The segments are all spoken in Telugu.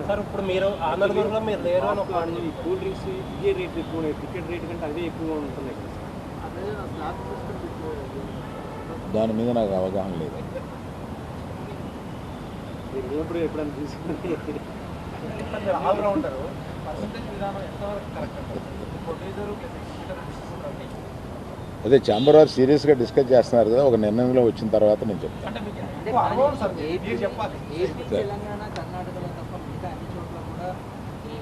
సార్ ఇప్పుడు మీరు ఆ నలుగురులో మీరు లేరు అని ఒక కూల్ డ్రింక్స్ ఇదే రేట్ ఎక్కువ టికెట్ రేట్ కంటే అదే ఎక్కువగా ఉంటున్నాయి. కదా సార్ దాని మీద నాకు అవగాహన లేదు. ఎప్పుడైనా అదే ఛాంబర్ వారు సీరియస్గా డిస్కస్ చేస్తున్నారు కదా ఒక నిర్ణయంలో వచ్చిన తర్వాత నేను చెప్తాను అంటే మీకు ఎక్కువ అనుభవం సార్ మీరు చెప్పాలి ఏపీ తెలంగాణ కర్ణాటకలో తప్ప మిగతా అన్ని చోట్ల కూడా ఈ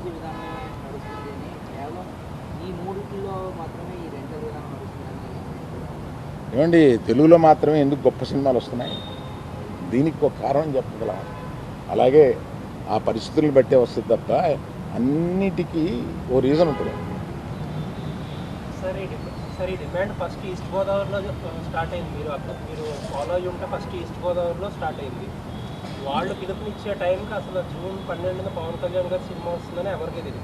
పర్సంటేజ్ విధానం నడుస్తుంది అని కేవలం ఈ మూడిట్లో మాత్రమే ఈ రెంటల్ విధానం నడుస్తుందని ఏమండి తెలుగులో మాత్రమే ఎందుకు గొప్ప సినిమాలు వస్తున్నాయి? దీనికి ఒక కారణం చెప్పగలం అలాగే ఆ పరిస్థితులను బట్టే వస్తుంది తప్ప అన్నిటికీ ఓ రీజన్ ఉంటుంది. సార్ ఈ డిమాండ్ సార్ ఈ డిమాండ్ ఫస్ట్ ఈస్ట్ గోదావరిలో స్టార్ట్ అయింది. మీరు అక్కడ మీరు ఫాలో అయ్యి ఉంటే ఫస్ట్ ఈస్ట్ గోదావరిలో స్టార్ట్ అయింది. వాళ్ళు పిలుపునిచ్చే టైంకి అసలు జూన్ పన్నెండున పవన్ కళ్యాణ్ గారి సినిమా వస్తుందని ఎవరికీ తెలియదు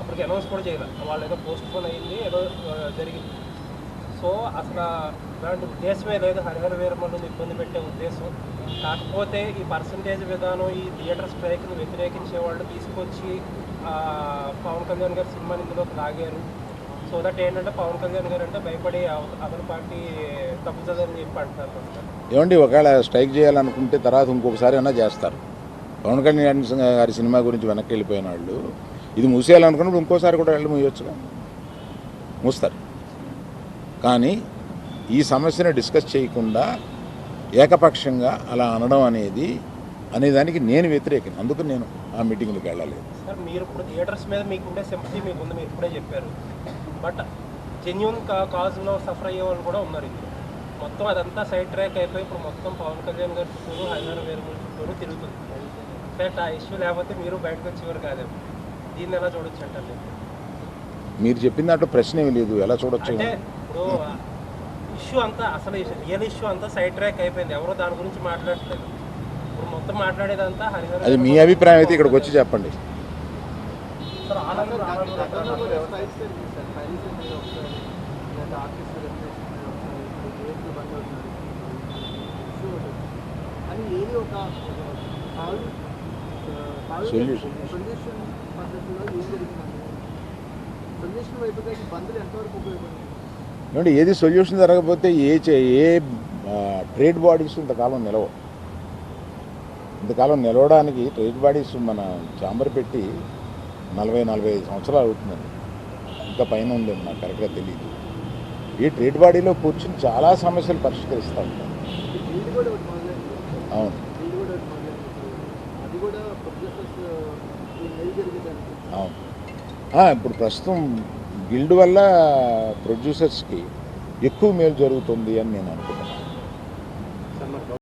అప్పటికి అనౌన్స్ కూడా చేయలేదు వాళ్ళు ఏదో పోస్ట్ పోన్ అయింది ఏదో జరిగింది. సో అసలు అలాంటి ఉద్దేశమే లేదు. హరిహర వీరమల్ని ఇబ్బంది పెట్టే ఉద్దేశం. కాకపోతే ఈ పర్సంటేజ్ విధానం ఈ థియేటర్ స్ట్రైక్ను వ్యతిరేకించే వాళ్ళు తీసుకొచ్చి పవన్ కళ్యాణ్ గారి సినిమాని ఇందులోకి లాగారు. సో దట్ ఏంటంటే పవన్ కళ్యాణ్ గారు అంటే భయపడి అవ- అతని పార్టీ ఏమండి ఒకవేళ స్ట్రైక్ చేయాలనుకుంటే తర్వాత ఇంకొకసారి అయినా చేస్తారు? పవన్ కళ్యాణ్ గారి సినిమా గురించి వెనక్కి వెళ్ళిపోయిన వాళ్ళు ఇది మూసేయాలనుకున్నప్పుడు ఇంకోసారి కూడా వెళ్ళి మూయొచ్చుగా? మూస్తారు. కానీ ఈ సమస్యను డిస్కస్ చేయకుండా ఏకపక్షంగా అలా అనడం అనేది అనేదానికి నేను వ్యతిరేకం అందుకు నేను ఆ మీటింగ్లకు వెళ్ళలేదు. సార్ మీరు ఇప్పుడు థియేటర్స్ మీద మీకుండే సింపతి మీకు ఉంది మీరు ఇప్పుడే చెప్పారు. బట్ జెన్యున్ కాజ్లో సఫర్ అయ్యే వాళ్ళు కూడా ఉన్నారు మొత్తం అదంతా సైడ్ ట్రాక్ అయిపోయి ఇప్పుడు మొత్తం పవన్ కళ్యాణ్ గారి చుట్టూరు హరిహర వేరుమూల చుట్టూరు తిరుగుతుంది. బట్ ఆ ఇష్యూ లేకపోతే మీరు బయటకు వచ్చేవారు కాదేమో. దీన్ని ఎలా చూడొచ్చు అంటారు మీరు? మీరు చెప్పిన దాంట్లో ప్రశ్న ఏమీ లేదు. ఎలా చూడొచ్చు అంటే ఇప్పుడు ఇష్యూ అంతా అసలు రియల్ ఇష్యూ అంతా సైడ్ ట్రాక్ అయిపోయింది. ఎవరు దాని గురించి మాట్లాడట్లేదు. ఇప్పుడు మొత్తం మాట్లాడేదంతా హరిహర అది మీ అభిప్రాయం అయితే ఇక్కడికి వచ్చి చెప్పండి. సార్ ఆనంద్ గతంలో కూడా స్ట్రైక్స్ జరిగింది సార్ ఫైనల్స్ మీద ఒకసారి లేదా ఆర్టిస్ట్ రెగ్యులేషన్ మీద ఒకసారి ఇప్పుడు రేట్లు బంద్ అవుతున్నారు ఇష్యూ ఒకటి అని ఏది ఒక. సొల్యూషన్ పద్ధతిలో ఏం జరిగిందండి సొల్యూషన్ వైపుగా ఈ బంధులు ఎంతవరకు ఉపయోగపడుతుంది ఏమంటే ఏది సొల్యూషన్ జరగకపోతే ఏ చే- ఏ ట్రేడ్ బాడీస్ ఇంతకాలం నిలవ ఇంతకాలం నిలవడానికి ట్రేడ్ బాడీస్ మన చాంబర్ పెట్టి నలభై నలభై ఐదు సంవత్సరాలు అవుతుందండి. ఇంకా పైన ఉందేమో నాకు కరెక్ట్గా తెలియదు ఈ ట్రేడ్ బాడీలో కూర్చుని చాలా సమస్యలు పరిష్కరిస్తూ ఉంటాం గిల్డ్ కూడా ఒకటి మొదలైంది అవును. అవును. ఇప్పుడు ప్రస్తుతం గిల్డ్ వల్ల ప్రొడ్యూసర్స్కి ఎక్కువ మేలు జరుగుతుంది అని నేను అనుకుంటున్నాను.